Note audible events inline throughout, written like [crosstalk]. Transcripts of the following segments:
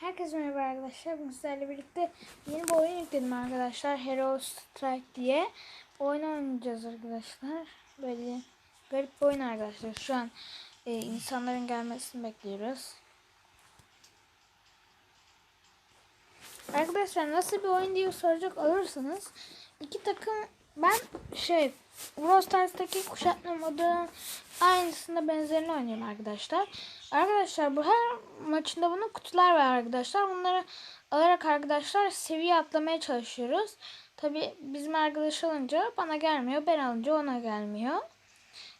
Herkese merhaba arkadaşlar. Bugün sizlerle birlikte yeni bir oyun yükledim arkadaşlar. Hero Strike diye. Oyun oynayacağız arkadaşlar. Böyle garip bir oyun arkadaşlar. Şu an e, insanların gelmesini bekliyoruz. Arkadaşlar nasıl bir oyun diye soracak olursanız iki takım ben şey Brawl kuşatma modu aynısında benzerini oynuyorum arkadaşlar. Arkadaşlar bu her maçında bunun kutular var arkadaşlar. Bunları alarak arkadaşlar seviye atlamaya çalışıyoruz. Tabi bizim arkadaş alınca bana gelmiyor. Ben alınca ona gelmiyor.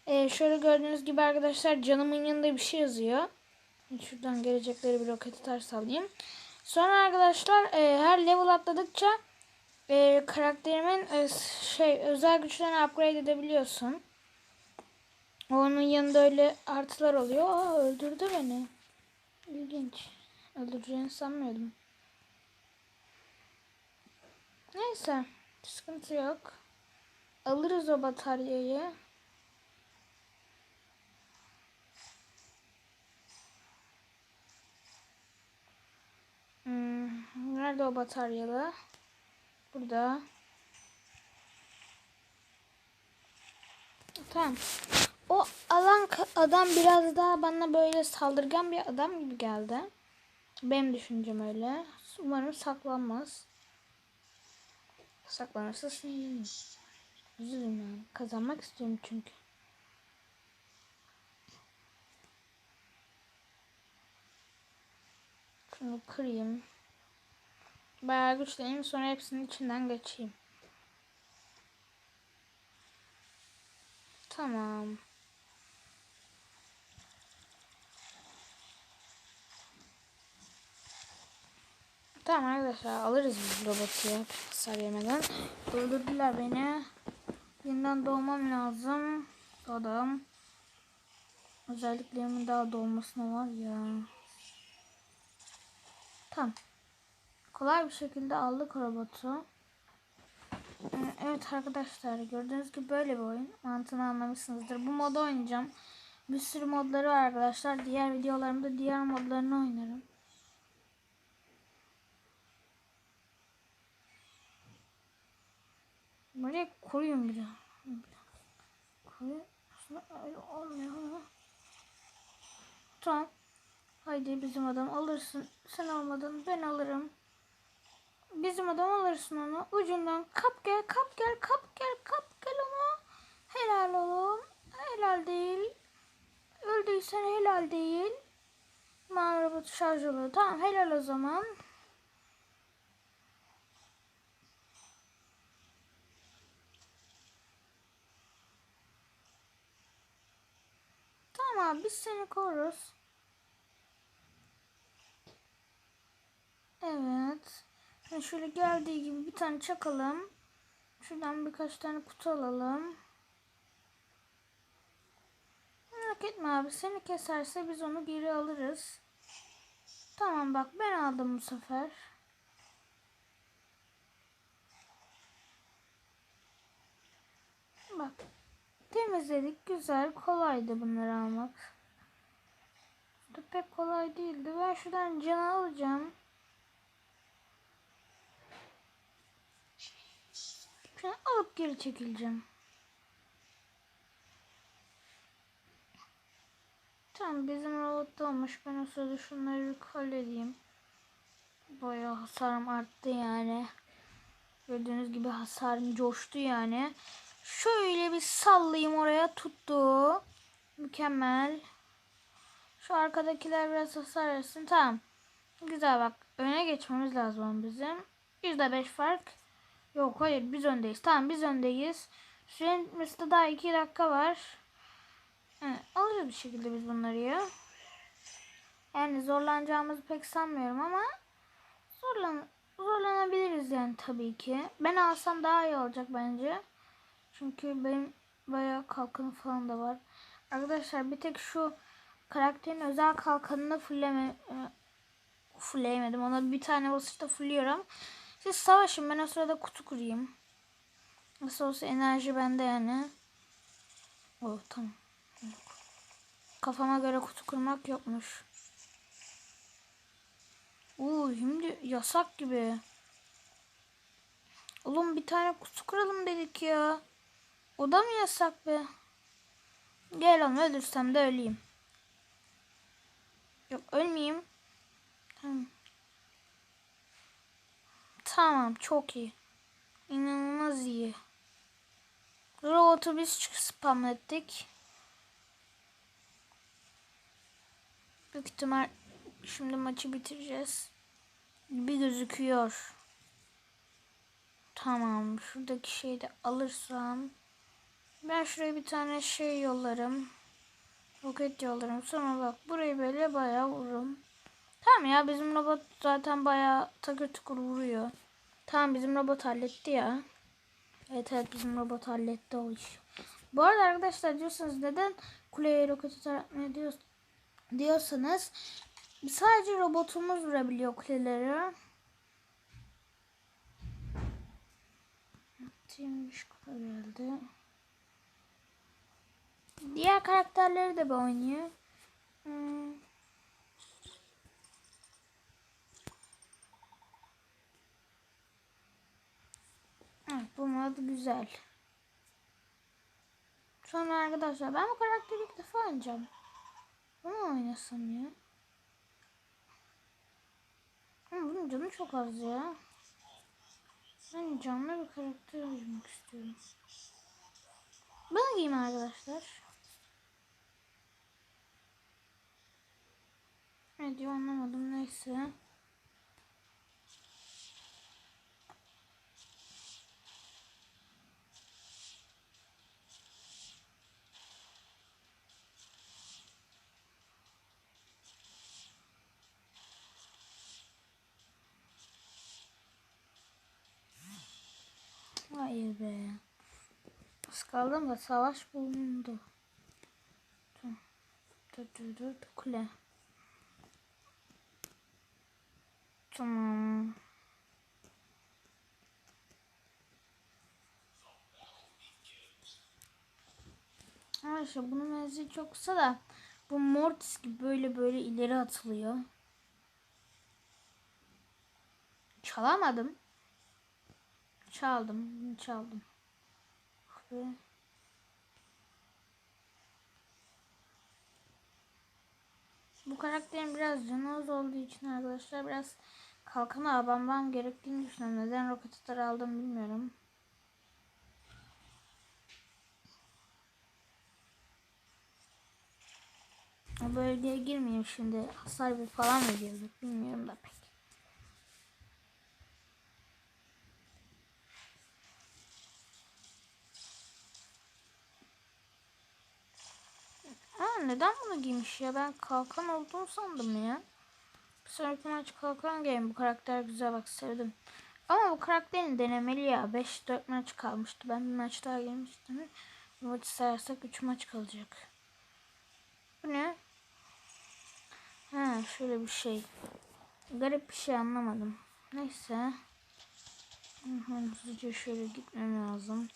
Ee, şöyle gördüğünüz gibi arkadaşlar canımın yanında bir şey yazıyor. Şuradan gelecekleri bir roket atar sallayayım. Sonra arkadaşlar e, her level atladıkça e, karakterimin e, şey özel güçlerini upgrade edebiliyorsun. Onun yanında öyle artılar oluyor. Aa, öldürdü beni. İlginç. Öldüreceğini sanmıyordum. Neyse. Sıkıntı yok. Alırız o bataryayı. Hmm, nerede o bataryalı? Burada. Tamam. O alan adam biraz daha bana böyle saldırgan bir adam gibi geldi. Benim düşüncem öyle. Umarım saklanmaz. Saklanırsa sinirlenirim. Üzülürüm yani. Kazanmak istiyorum çünkü. Şunu kırayım. Bayağı güçleneyim sonra hepsinin içinden geçeyim. Tamam. Tamam arkadaşlar alırız biz robotu ya hasar yemeden. Öldürdüler beni. Yeniden doğmam lazım. Adam. Özelliklerimin daha doğmasına var ya. Tamam. Kolay bir şekilde aldık robotu. Ee, evet arkadaşlar gördüğünüz gibi böyle bir oyun. Mantığını anlamışsınızdır. Bu modu oynayacağım. Bir sürü modları var arkadaşlar. Diğer videolarımda diğer modlarını oynarım. Buraya koyun bir daha. Aslında öyle olmuyor ama. Tamam. Haydi bizim adam alırsın. Sen almadın ben alırım. Bizim adam alırsın onu. Ucundan kap gel kap gel kap gel kap gel onu. Helal oğlum. Helal değil. Öldüysen helal değil. Mavi robot şarj oluyor. Tamam helal o zaman. Tamam biz seni koruruz. Evet. Şimdi şöyle geldiği gibi bir tane çakalım. Şuradan birkaç tane kutu alalım. Merak etme abi seni keserse biz onu geri alırız. Tamam bak ben aldım bu sefer. Bak temizledik güzel kolaydı bunları almak. Bu pek kolay değildi. Ben şuradan can alacağım. Şunu alıp geri çekileceğim. Tamam bizim robot olmuş. Ben o sırada şunları halledeyim. Bayağı hasarım arttı yani. Gördüğünüz gibi hasarım coştu yani. Şöyle bir sallayayım oraya tuttu. Mükemmel. Şu arkadakiler biraz hasar versin. Tamam. Güzel bak. Öne geçmemiz lazım bizim. %5 fark. Yok hayır biz öndeyiz. Tamam biz öndeyiz. Süremizde daha 2 dakika var. Evet, alırız bir şekilde biz bunları ya. Yani zorlanacağımızı pek sanmıyorum ama zorlan zorlanabiliriz yani tabii ki. Ben alsam daha iyi olacak bence. Çünkü benim bayağı kalkanı falan da var. Arkadaşlar bir tek şu karakterin özel kalkanını fulleme e, fullleyemedim. Ona bir tane basışta fulluyorum. Siz savaşın ben o sırada kutu kurayım. Nasıl olsa enerji bende yani. Oh tamam. Kafama göre kutu kurmak yokmuş. Oo şimdi yasak gibi. Oğlum bir tane kutu kıralım dedik ya. O da mı yasak be? Gel onu ölürsem de öleyim. Yok ölmeyeyim. Tamam. Tamam çok iyi. İnanılmaz iyi. Robotu biz spamlettik. Büyük ihtimal şimdi maçı bitireceğiz. Bir gözüküyor. Tamam. Şuradaki şeyi de alırsam. Ben şuraya bir tane şey yollarım. Roket yollarım. Sonra bak burayı böyle bayağı vururum. Tamam ya bizim robot zaten bayağı takır tukur vuruyor. Tamam bizim robot halletti ya. Evet evet bizim robot halletti o iş. Bu arada arkadaşlar diyorsanız neden kuleye roket atmaya diyor, diyorsanız sadece robotumuz vurabiliyor kuleleri. Atayım kupa geldi. Diğer karakterleri de oynuyor. Hmm. Evet, bu mod güzel. Sonra arkadaşlar ben bu karakteri ilk defa oynayacağım. Bunu oynasam ya. Ama bunun canı çok az ya. Ben canlı bir karakter oynamak istiyorum. Bunu giyeyim arkadaşlar. Ne anlamadım neyse. Hayır be. Az kaldım da savaş bulundu. Dur dur dur, kule. Tamam. Ama işte bunun menzili çok kısa da bu Mortis gibi böyle böyle ileri atılıyor. Çalamadım. Çaldım. Çaldım. Ve bu karakterin biraz canı olduğu için arkadaşlar biraz kalkanı abanmam gerektiğini düşünüyorum. Neden roket atar aldım bilmiyorum. O bölgeye girmeyeyim şimdi. Hasar bir falan mı girdik bilmiyorum da pek. Aa, neden bunu giymiş ya? Ben kalkan olduğunu sandım ya. Bir sonraki maç kalkan game. Bu karakter güzel bak sevdim. Ama bu karakterin denemeli ya. 5-4 maç kalmıştı. Ben bir maç daha girmiştim. Bu maçı sayarsak 3 maç kalacak. Bu ne? Ha şöyle bir şey. Garip bir şey anlamadım. Neyse. Hızlıca şöyle gitmem lazım.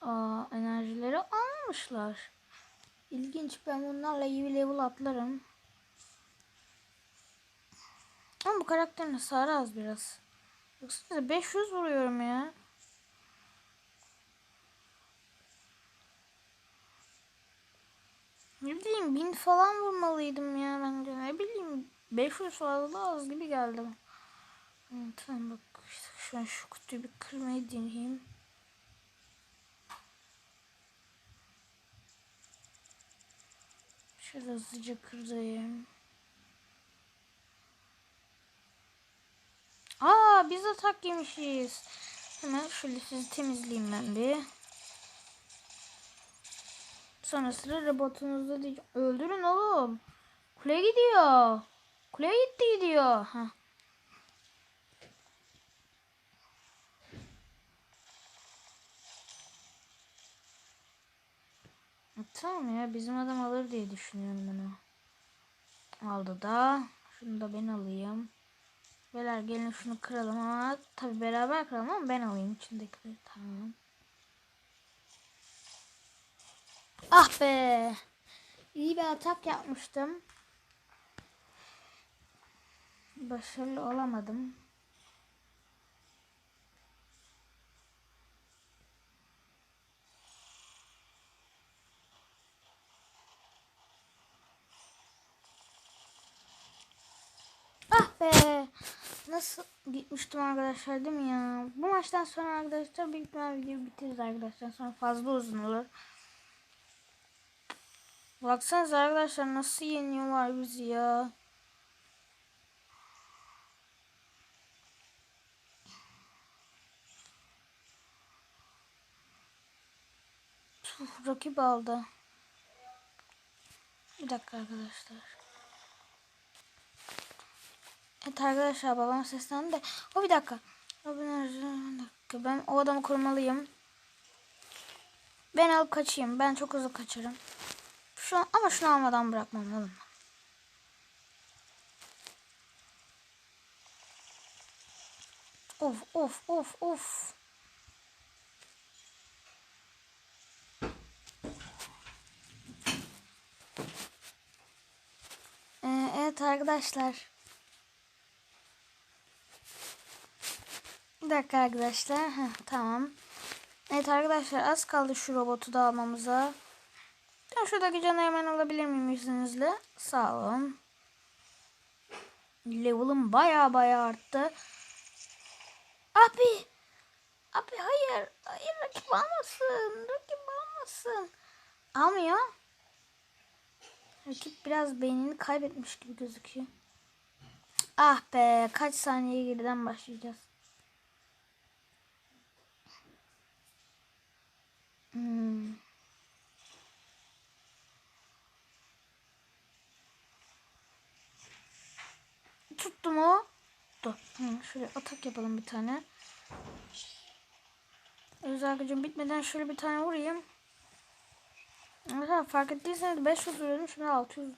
Aa, enerjileri almışlar. İlginç. Ben bunlarla iyi bir level atlarım. Ama bu karakterin hasarı az biraz. Yoksa 500 vuruyorum ya. Ne bileyim bin falan vurmalıydım ya bence. Ne bileyim 500 fazla az gibi geldi. Tamam bak şu an şu kutuyu bir kırmayı deneyeyim. Şöyle hızlıca kırayım. Aa biz atak yemişiz. Hemen şöyle sizi temizleyeyim ben bir. Sonrasında robotunuzda diyeceğim. Öldürün oğlum. Kule gidiyor. Kule gitti gidiyor. Heh. Tamam ya bizim adam alır diye düşünüyorum bunu. Aldı da. Şunu da ben alayım. Beyler gelin şunu kıralım ama tabi beraber kıralım ama ben alayım içindekileri. Tamam. Ah be. İyi bir atak yapmıştım. Başarılı olamadım. Ah be. Nasıl gitmiştim arkadaşlar değil mi ya? Bu maçtan sonra arkadaşlar büyük ihtimal videoyu bitiririz arkadaşlar. Sonra fazla uzun olur. Baksanıza arkadaşlar nasıl yeniyorlar bizi ya. Tuh, rakip aldı. Bir dakika arkadaşlar. Evet arkadaşlar babam seslendi de. O bir dakika. Dakika. Ben o adamı korumalıyım. Ben alıp kaçayım. Ben çok hızlı kaçarım. Şu ama şunu almadan bırakmam oğlum. Of of of of. Ee, evet arkadaşlar. Bir dakika arkadaşlar. Heh, tamam. Evet arkadaşlar az kaldı şu robotu da almamıza. Ben şuradaki canı hemen alabilir miyim izninizle? Sağ olun. Level'ım baya baya arttı. Abi. Abi hayır. Hayır rakip almasın. Rakip almasın. Almıyor. Rakip biraz beynini kaybetmiş gibi gözüküyor. Ah be. Kaç saniye geriden başlayacağız. Hmm. Tuttu mu? Dur. Hı, şöyle atak yapalım bir tane. Özel gücüm bitmeden şöyle bir tane vurayım. Mesela fark ettiyseniz 500 vuruyorum. Şimdi 600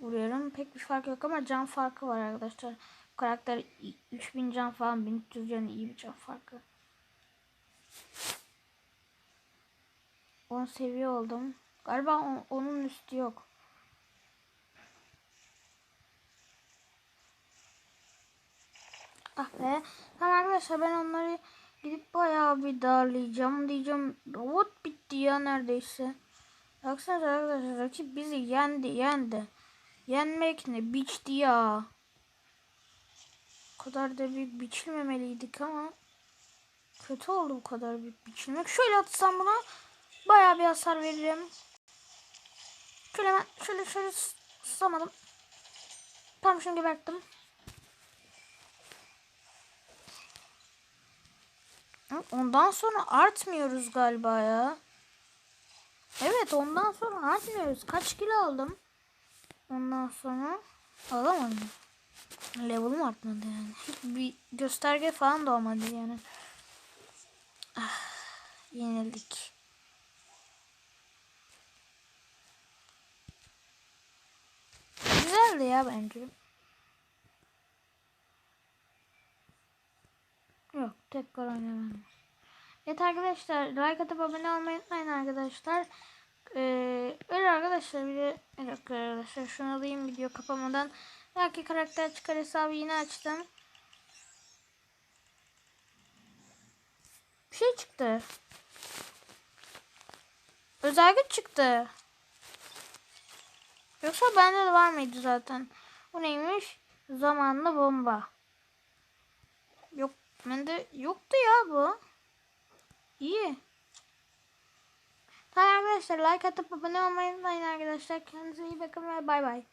vuruyorum. Pek bir fark yok ama can farkı var arkadaşlar. Karakter 3000 can falan 1300 can iyi bir can farkı. 10 seviye oldum. Galiba on, onun üstü yok. Ah be. Tamam arkadaşlar ben onları gidip bayağı bir darlayacağım diyeceğim. Robot bitti ya neredeyse. Baksanıza arkadaşlar rakip bizi yendi yendi. Yenmek ne biçti ya. O kadar da büyük biçilmemeliydik ama. Kötü oldu bu kadar büyük biçilmek. Şöyle atsam buna bayağı bir hasar veririm. Şöyle hemen şöyle şöyle samadım. Tam şunu geberttim. Ondan sonra artmıyoruz galiba ya. Evet ondan sonra artmıyoruz. Kaç kilo aldım? Ondan sonra alamadım. Level'ım artmadı yani. [laughs] Hiçbir gösterge falan da olmadı yani. Ah, yenildik. Güzeldi ya bence. Yok tekrar oynamam. Evet arkadaşlar like atıp abone olmayı unutmayın arkadaşlar. Ee, öyle arkadaşlar bir de dakika arkadaşlar şunu alayım video kapamadan. Belki karakter çıkar hesabı yine açtım. Bir şey çıktı. Özel güç çıktı. Yoksa bende de var mıydı zaten? Bu neymiş? Zamanlı bomba. Yok bende yoktu ya bu. İyi. Tamam arkadaşlar like atıp abone olmayı unutmayın arkadaşlar. Kendinize iyi bakın ve bay bay.